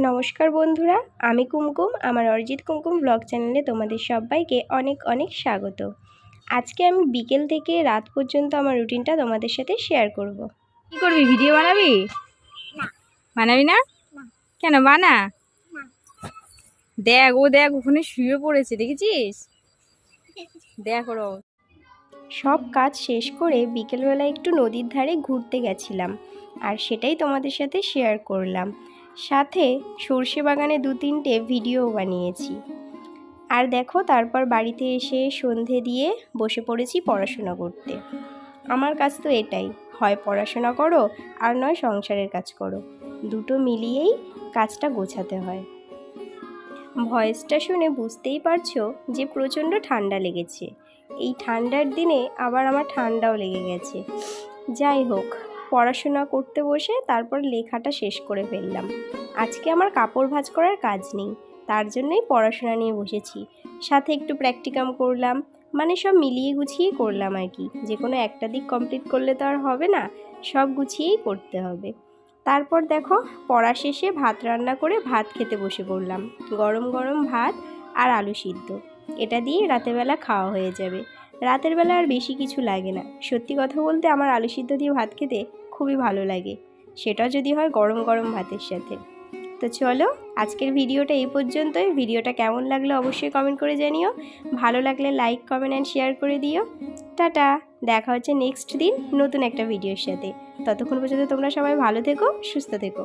নমস্কার বন্ধুরা আমি কুমকুম আমার অরিজিৎ কুমকুম ব্লগ চ্যানেলে তোমাদের সবাইকে অনেক অনেক স্বাগত। আজকে আমি বিকেল থেকে রাত পর্যন্ত আমার রুটিনটা তোমাদের সাথে শেয়ার করব। কি করবি ভিডিও বানাবি? বানাবি না? কেন বানা? দেখ ও দেখ ওখানে শুয়ে পড়েছে দেখেছিস? দেখ ওর সব কাজ শেষ করে বিকেলবেলা একটু নদীর ধারে ঘুরতে গেছিলাম আর সেটাই তোমাদের সাথে শেয়ার করলাম। সাথে সর্ষে বাগানে দু তিনটে ভিডিও বানিয়েছি। আর দেখো, তারপর বাড়িতে এসে সন্ধে দিয়ে বসে পড়েছি পড়াশোনা করতে। আমার কাজ তো এটাই, হয় পড়াশোনা করো আর নয় সংসারের কাজ করো। দুটো মিলিয়েই কাজটা গোছাতে হয়। ভয়েসটা শুনে বুঝতেই পারছ যে প্রচণ্ড ঠান্ডা লেগেছে। এই ঠান্ডার দিনে আবার আমার ঠান্ডাও লেগে গেছে। যাই হোক পড়াশোনা করতে বসে তারপর লেখাটা শেষ করে ফেললাম। আজকে আমার কাপড় ভাঁজ করার কাজ নেই, তার জন্যই পড়াশোনা নিয়ে বসেছি। সাথে একটু প্র্যাকটিকাম করলাম মানে সব মিলিয়ে গুছিয়ে করলাম আর কি। যে কোনো একটা দিক কমপ্লিট করলে তো আর হবে না, সব গুছিয়েই করতে হবে। তারপর দেখো, পড়া শেষে ভাত রান্না করে ভাত খেতে বসে পড়লাম। গরম গরম ভাত আর আলু সিদ্ধ। এটা দিয়ে রাতের বেলা খাওয়া হয়ে যাবে। রাতের বেলা আর বেশি কিছু লাগে না। সত্যি কথা বলতে আমার আলু সিদ্ধ দিয়ে ভাত খেতে খুবই ভালো লাগে। সেটা যদি হয় গরম গরম ভাতের সাথে। তো চলো, আজকের ভিডিওটা এই পর্যন্তই। ভিডিওটা কেমন লাগল অবশ্যই কমেন্ট করে জানিও। ভালো লাগলে লাইক কমেন্ট অ্যান্ড শেয়ার করে দিও। টাটা, দেখা হচ্ছে নেক্সট দিন নতুন একটা ভিডিওর সাথে। ততক্ষণ পর্যন্ত তোমরা সবাই ভালো থেকো, সুস্থ থেকো।